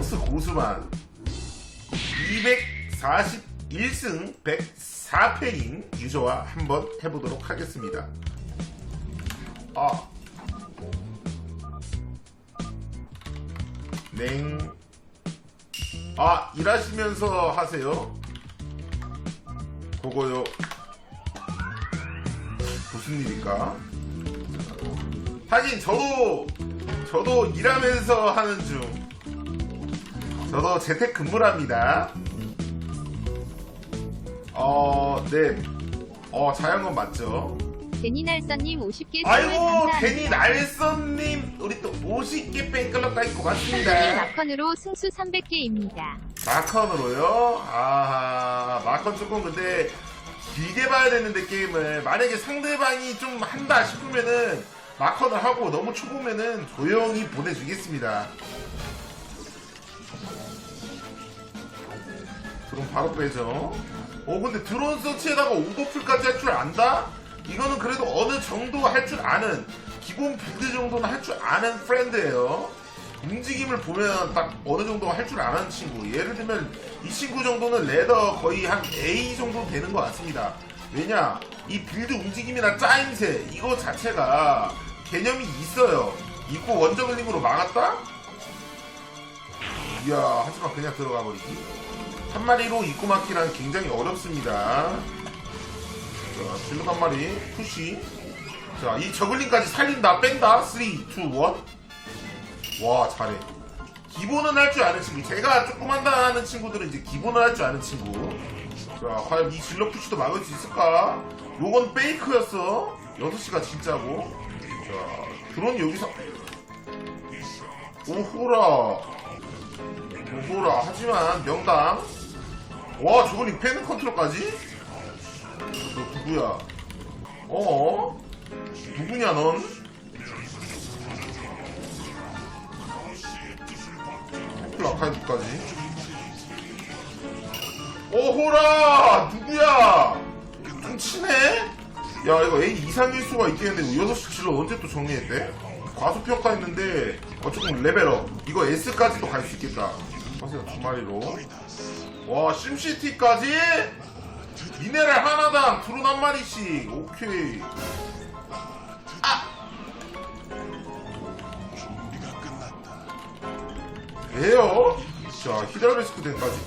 토스 고수만 241승 104패인 유저와 한번 해보도록 하겠습니다. 아. 냉. 아, 일하시면서 하세요? 그거요. 무슨 일일까? 하긴 저도 저도 일하면서 하는 중. 저도 재택 근무랍니다. 어, 네. 어, 자연건 맞죠? 데니 날선님 50개 선물 아이고, 감사합니다. 데니 날선님, 우리 또 50개 팬클럽가 있고 선생님 맞습니다. 마컨으로 승수 300개입니다. 마컨으로요? 아, 마컨 조금 근데 길게 봐야 되는데 게임을 만약에 상대방이 좀 한다 싶으면은 마컨을 하고 너무 초보면은 조용히 보내주겠습니다. 드론 바로 빼죠. 어 근데 드론 서치에다가 오버풀까지 할 줄 안다? 이거는 그래도 어느 정도 할 줄 아는 기본 빌드 정도는 할 줄 아는 프렌드예요. 움직임을 보면 딱 어느 정도 할 줄 아는 친구. 예를 들면 이 친구 정도는 레더 거의 한 A 정도 되는 것 같습니다. 왜냐? 이 빌드 움직임이나 짜임새 이거 자체가 개념이 있어요. 있고 원저글링으로 막았다? 이야 하지만 그냥 들어가 버리기. 한 마리로 입고 막기란 굉장히 어렵습니다. 자, 질럿 한 마리 푸시. 자, 이 저글링까지 살린다, 뺀다. 3, 2, 1. 와 잘해. 기본은 할 줄 아는 친구. 제가 조금 한다 하는 친구들은 이제 기본을 할 줄 아는 친구. 자 과연 이 질러 푸시도 막을 수 있을까? 요건 페이크였어. 6시가 진짜고. 자 드론 여기서. 오호라. 오호라. 하지만 명당 와 저건 이 패는 컨트롤까지? 너 누구야? 어? 누구냐 넌? 라카이브까지? 오호라! 누구야? 좀 치네 야 이거 A 이상일 수가 있겠는데 6시 질러 언제 또 정리했대? 과소평가 했는데 어 조금 레벨업. 이거 S까지도 갈 수 있겠다. 하세요 두 마리로 와 심시티까지 미네랄 하나당 드론 한 마리씩 오케이 왜요? 자, 히드라리스크 덴까지.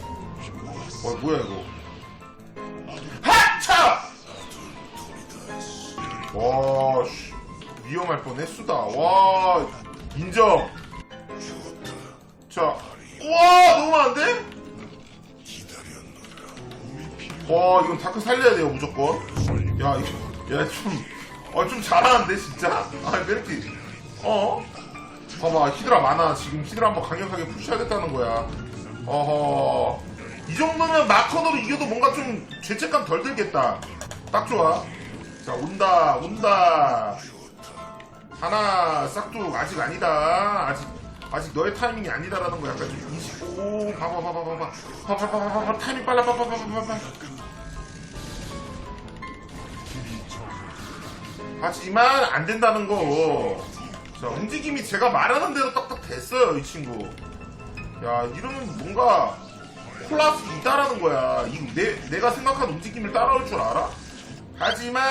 와, 뭐야, 이거. 하차! 와, 씨. 위험할 뻔 했수다. 와, 인정. 자, 와, 너무 안 돼? 와, 이건 다크 살려야 돼요, 무조건. 야, 이거, 야, 좀, 어, 좀 잘하는데, 진짜? 아, 왜 이렇게, 어? 봐봐 히드라 많아. 지금 히드라 한번 강력하게 푸시하겠다는 거야. 어허. 이 정도면 마커너로 이겨도 뭔가 좀 죄책감 덜 들겠다. 딱 좋아. 자 온다 온다. 하나 싹둑. 아직 아니다. 아직 아직 너의 타이밍이 아니다라는 거 약간 좀 인식 오 봐봐 봐봐 봐봐. 봐봐 봐봐 봐봐. 타이밍 빨라 봐봐 봐봐 봐봐 하지만 안 된다는 거. 자, 움직임이 제가 말하는 대로 딱딱 됐어요, 이 친구. 야, 이러면 뭔가 클라스 이다라는 거야. 이 내, 내가 생각한 움직임을 따라올 줄 알아? 하지만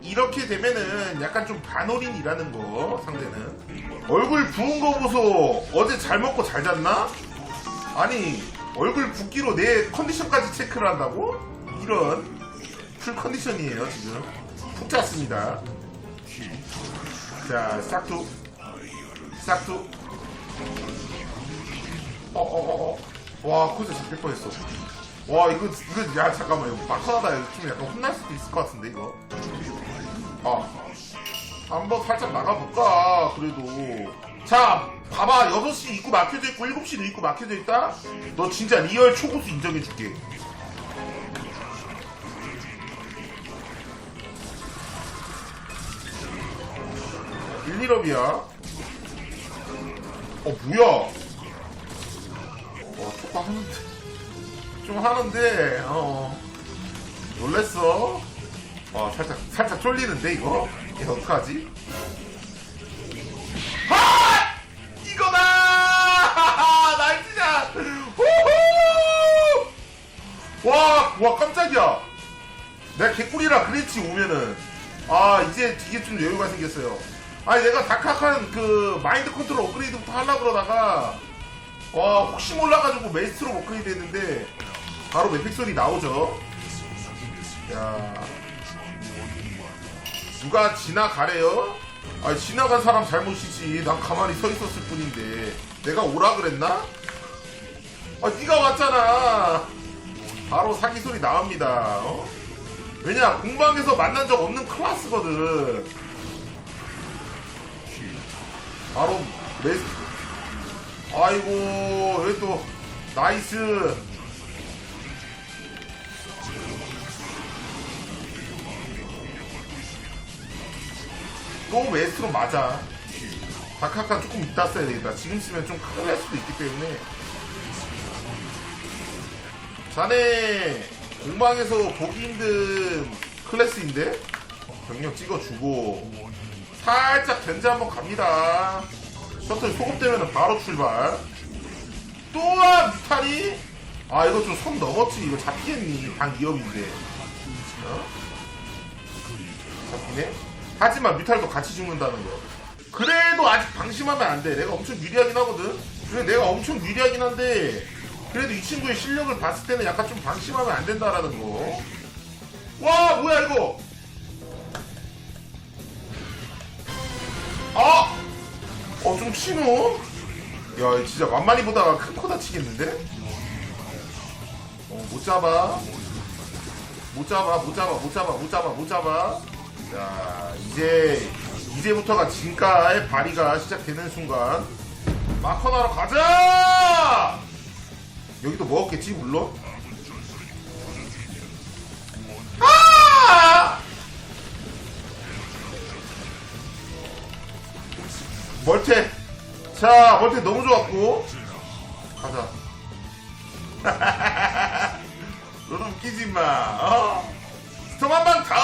이렇게 되면은 약간 좀 반올인이라는 거, 상대는. 얼굴 부은 거 보소. 어제 잘 먹고 잘 잤나? 아니, 얼굴 붓기로 내 컨디션까지 체크를 한다고? 이런 풀 컨디션이에요, 지금. 푹 잤습니다. 자, 싹둑. 싹둑. 어어 어 어. 와, 코스 잡힐 뻔했어. 와, 이거, 이거, 야, 잠깐만. 이거. 이거 좀 약간 혼날 수도 있을 것 같은데, 이거. 아. 한번 살짝 나가볼까, 그래도. 자, 봐봐. 6시 입구 막혀져 있고, 7시도 입구 막혀져 있다? 너 진짜 리얼 초고수 인정해줄게. 힐업이야. 어, 뭐야? 어, 조금 하는데. 좀 하는데, 어, 어. 놀랬어? 어, 살짝, 살짝 쫄리는데, 이거? 얘 어떡하지? 아! 이거다! 나이스샷! 호호! 와, 와, 깜짝이야. 내가 개꿀이라 그랬지, 오면은. 아, 이제 이게 좀 여유가 생겼어요. 아니 내가 다카칸 그 마인드 컨트롤 업그레이드부터 하려고 그러다가 와 혹시 몰라가지고 메이스트로 업그레이드 했는데 바로 맵픽솔이 나오죠. 야. 누가 지나가래요? 아 지나간 사람 잘못이지. 난 가만히 서 있었을 뿐인데. 내가 오라 그랬나? 아 네가 왔잖아. 바로 사기 소리 나옵니다. 어? 왜냐 공방에서 만난 적 없는 클라스거든 바로 메스. 아이고 여기 또 나이스. 또 웨스트로 맞아. 다카카 조금 이따 써야 되겠다. 지금 쓰면 좀 큰일 날 수도 있기 때문에. 자네. 공방에서 보기 힘든 클래스인데? 병력 찍어주고 살짝 견제 한번 갑니다. 셔틀 소급되면 바로 출발. 또한 뮤탈이 아 이거 좀 선 넘었지. 이거 잡히겠니? 당 2업인데. 어? 잡히네. 하지만 뮤탈도 같이 죽는다는 거. 그래도 아직 방심하면 안돼. 내가 엄청 유리하긴 하거든. 그래 내가 엄청 유리하긴 한데 그래도 이 친구의 실력을 봤을 때는 약간 좀 방심하면 안 된다라는 거. 와, 뭐야, 이거! 아! 어, 좀 치노? 야, 진짜 만만히 보다가 큰 코 다치겠는데? 어, 못 잡아. 못 잡아, 못 잡아, 못 잡아, 못 잡아, 못 잡아. 자, 이제, 이제부터가 진가의 발휘가 시작되는 순간. 마커나로 가자! 여기도 먹었겠지 물론 자 멀테 너무 좋았고 가자 너는 웃기지 마 어? 스톰 한방 더!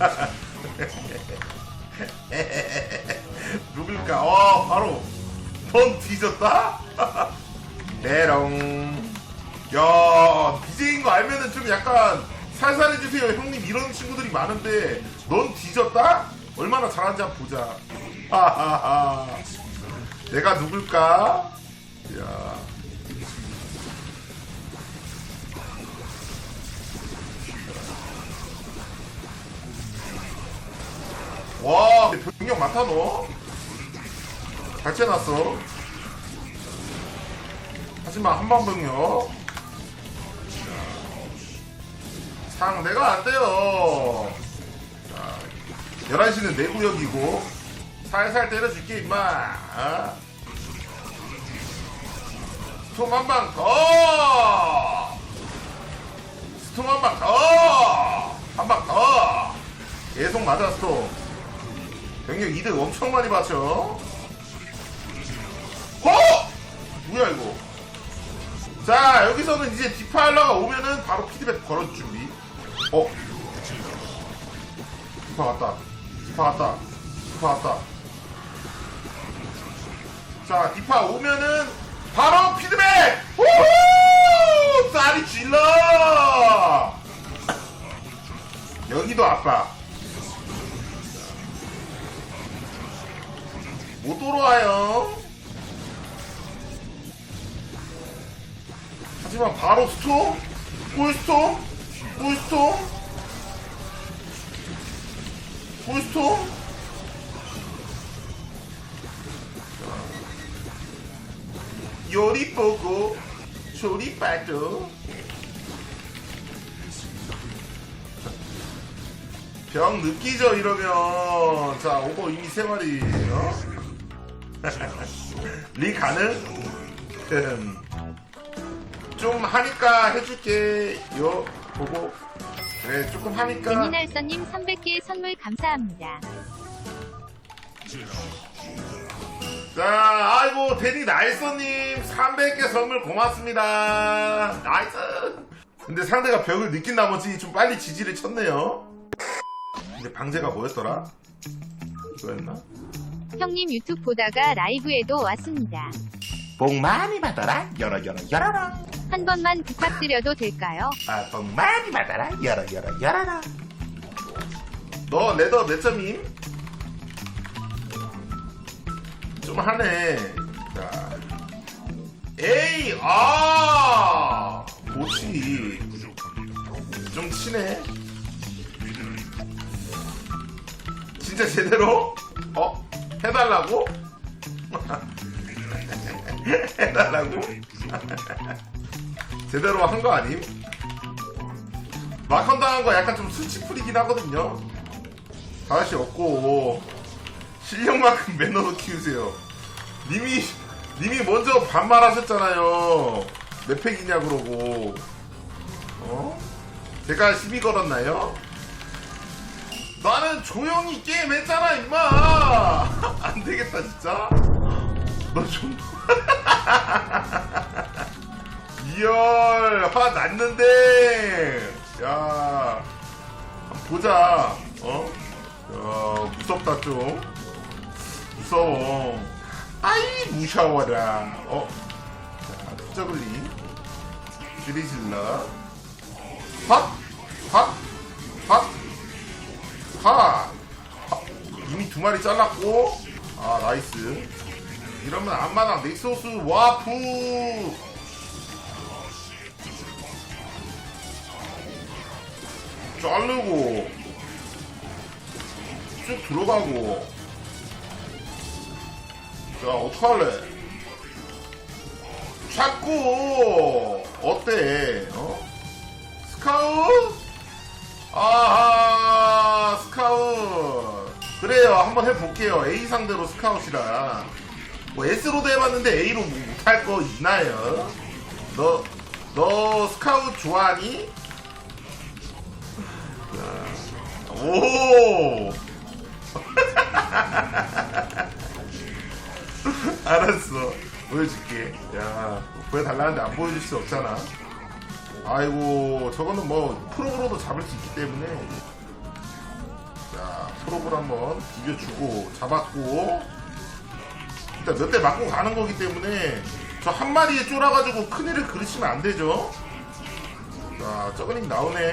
누굴까? 어 바로 넌 뒤졌다? 메롱. 야, BJ인 거 알면은 좀 약간 살살해주세요. 형님 이런 친구들이 많은데 넌 뒤졌다? 얼마나 잘하는지 한번 보자. 내가 누굴까? 야. 와, 병력 많다 너. 잘 채놨어. 하지만 한방 병력 상대가 안 돼요. 자, 11시는 내 구역이고 살살 때려줄게 임마. 어? 스톰 한 방 더. 스톰 한 방 더. 한 방 더. 계속 맞아 스톰. 병력 이득 엄청 많이 받죠. 어? 뭐야 이거? 자 여기서는 이제 디파일러가 오면은 바로 피드백 걸어줄 준비. 어? 디파 왔다. 디파 왔다. 디파 왔다. 자 디파 오면은 바로 피드백. 우후! 쌀이 질러. 여기도 아빠. 못 돌아와요. 하지만 바로 스톰? 꿀스톰? 꿀스톰? 꿀스톰? 요리 보고 조리 빠도 병 느끼죠 이러면 자 오버 이미 세 마리예요 리 가능? 음. 좀 하니까 해줄게 요 보고 그래 조금 하니까 데니날서님 300개 선물 감사합니다. 자 아이고 데니 나이서님 300개 선물 고맙습니다 나이스 근데 상대가 벽을 느낀 나머지 좀 빨리 지지를 쳤네요 근데 방제가 뭐였더라? 이거였나? 형님 유튜브 보다가 라이브에도 왔습니다. 복 많이 받아라 열어 열어 열어라 한 번만 부탁드려도 될까요? 아, 돈 많이 받아라. 열어, 열어, 열어라. 너 레더 몇 점임? 좀 하네. 자. 에이, 아! 좋지. 좀 치네. 진짜 제대로? 어? 해달라고? 해달라고? 제대로 한 거 아님? 마컨 당한 거 약간 좀 수치풀이긴 하거든요. 다시 없고 실력만큼 매너도 키우세요. 님이 님이 먼저 반말하셨잖아요. 몇 팩이냐 그러고 어? 제가 시비 걸었나요? 나는 조용히 게임했잖아 임마. 안 되겠다 진짜. 너 좀. 이열 화 났는데 야 보자 어? 야 무섭다 좀 무서워. 아이 무서워라. 어? 자 투저글리 드리즐러. 핫핫핫핫? 이미 두 마리 잘랐고. 아 나이스. 이러면 안마당 넥소스 와프! 자르고. 쭉 들어가고 자 어떡할래 자꾸 어때 어? 스카웃 아하 스카웃 그래요 한번 해볼게요 A 상대로 스카웃이라 뭐 S로도 해봤는데 A로 뭐 못할 거 있나요? 너, 너 스카웃 좋아하니? 오! 알았어. 보여줄게. 야, 보여달라는데 안 보여줄 수 없잖아. 아이고, 저거는 뭐, 프로브로도 잡을 수 있기 때문에. 자, 프로브로 한번 비벼주고, 잡았고. 일단 몇 대 맞고 가는 거기 때문에, 저 한 마리에 쫄아가지고 큰일을 그르치면 안 되죠. 자, 저거님 나오네.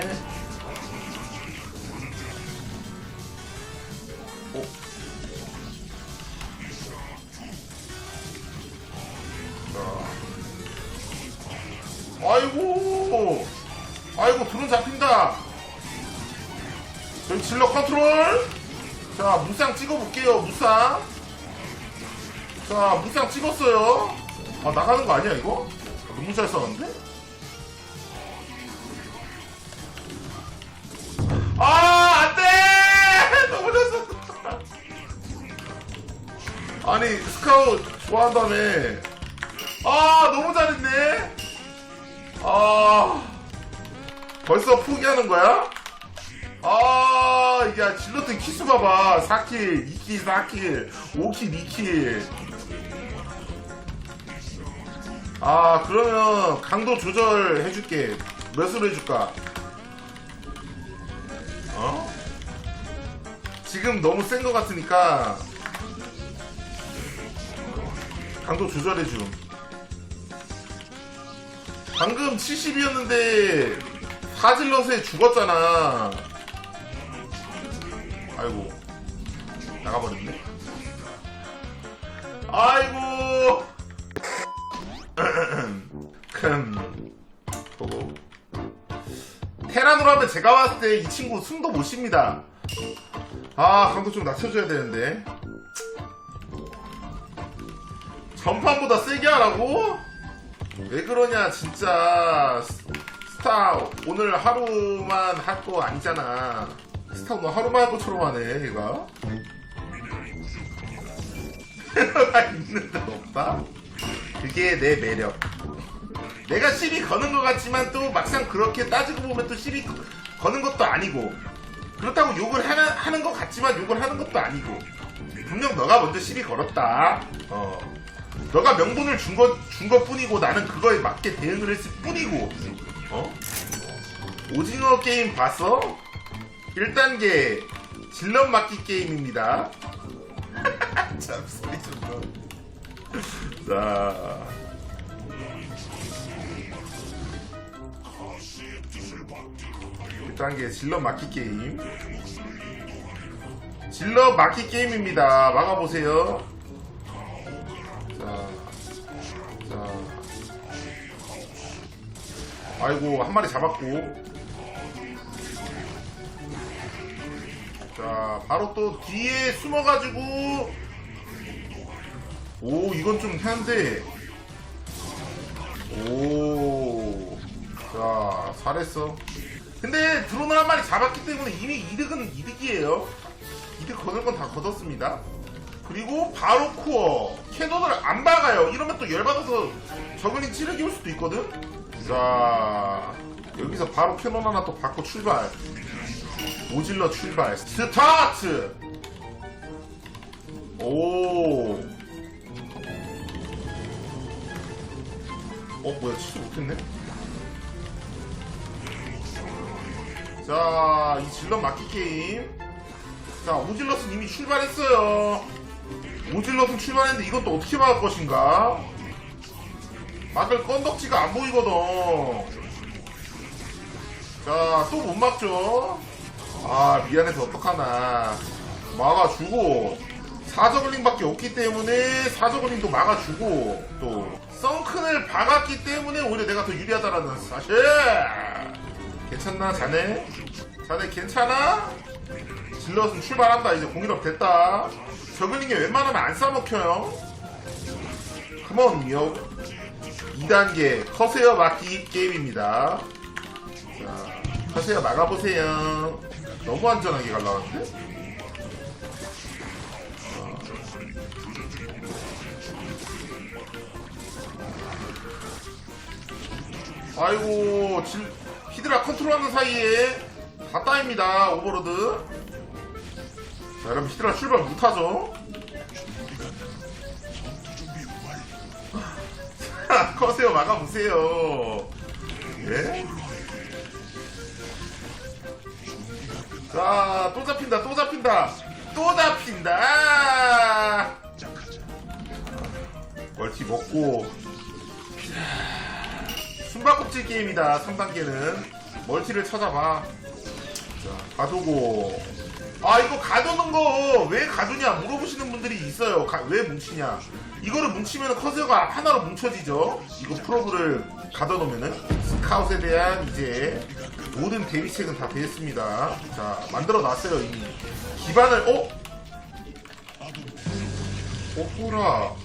찍어볼게요 무쌍 자 무쌍 찍었어요 아 나가는 거 아니야 이거? 너무 잘 싸웠는데? 아 안돼 너무 잘 썼다 아니 스카웃 좋아한다며 아 너무 잘했네 아 벌써 포기하는 거야? 아 이게 질러튼 키수 봐봐. 4킬 2킬 4킬 5킬 2킬. 아 그러면 강도 조절해줄게. 몇으로 해줄까? 어? 지금 너무 센 것 같으니까 강도 조절해줌. 방금 70이었는데 사질럿에 죽었잖아 아이고 나가버렸네 아이고 큰 보고 테란으로 하면 제가 봤을 때 이 친구 숨도 못 쉽니다. 아, 강도 좀 낮춰줘야 되는데. 전판보다 세게 하라고? 왜 그러냐, 진짜. 스- 스타 오늘 하루만 할 거 아니잖아. 스타 오늘 하루만 할 것처럼 하네, 얘가. 가 있는 데 없다? 그게 내 매력. 내가 시비 거는 것 같지만 또 막상 그렇게 따지고 보면 또 시비 거는 것도 아니고 그렇다고 욕을 하는, 하는 것 같지만 욕을 하는 것도 아니고 분명 너가 먼저 시비 걸었다 어 너가 명분을 준 것, 준 것 뿐이고 나는 그거에 맞게 대응을 했을 뿐이고 어 오징어 게임 봤어? 1단계 질럿 맞기 게임입니다. 참 소리 좀 더. 자. 1단계 질럿 막기 게임. 질럿 막기 게임입니다. 막아보세요. 자, 자. 아이고 한 마리 잡았고 자 바로 또 뒤에 숨어가지고. 오 이건 좀 한데 오자 잘했어. 근데 드론을 한 마리 잡았기 때문에 이미 이득은 이득이에요. 이득 거둘 건다 거뒀습니다. 그리고 바로 쿠어. 캐논을 안 박아요. 이러면 또 열받아서 저글링 찌르기 올 수도 있거든? 자 여기서 바로 캐논 하나 또 받고 출발 오질러 출발. 스타트! 오. 어 뭐야 취소 못했네? 자 이 질럿 막기 게임. 자 오질럿은 이미 출발했어요. 오질럿은 출발했는데 이것도 어떻게 막을 것인가? 막을 건덕지가 안 보이거든. 자 또 못 막죠 아 미안해서 어떡하나. 막아주고 사저글링밖에 없기 때문에 사저글링도 막아주고 또 썬큰을 박았기 때문에 오히려 내가 더 유리하다라는 사실. 괜찮나 자네? 자네 괜찮아? 질럿은 출발한다. 이제 공일업 됐다. 저글링이 웬만하면 안 싸먹혀요. 컴온 요. 2단계 커세어 막기 게임입니다. 자 커세어 막아보세요. 너무 안전하게 갈라왔는데? 아이고 질, 히드라 컨트롤하는 사이에 다 따입니다 오버로드. 자 여러분 히드라 출발 못하죠? 커세요 막아보세요. 예? 자 또 잡힌다 또 잡힌다. 또 잡힌다. 멀티 먹고. 숨바꼭질 게임이다 3단계는. 멀티를 찾아봐. 자 가두고. 아 이거 가두는 거 왜 가두냐 물어보시는 분들이 있어요. 가- 왜 뭉치냐. 이거를 뭉치면 커세어가 하나로 뭉쳐지죠. 이거 프로브를 가둬놓으면은 스카웃에 대한 이제 모든 대비책은 다 되었습니다 자 만들어 놨어요 이미 기반을 어? 어, 호라.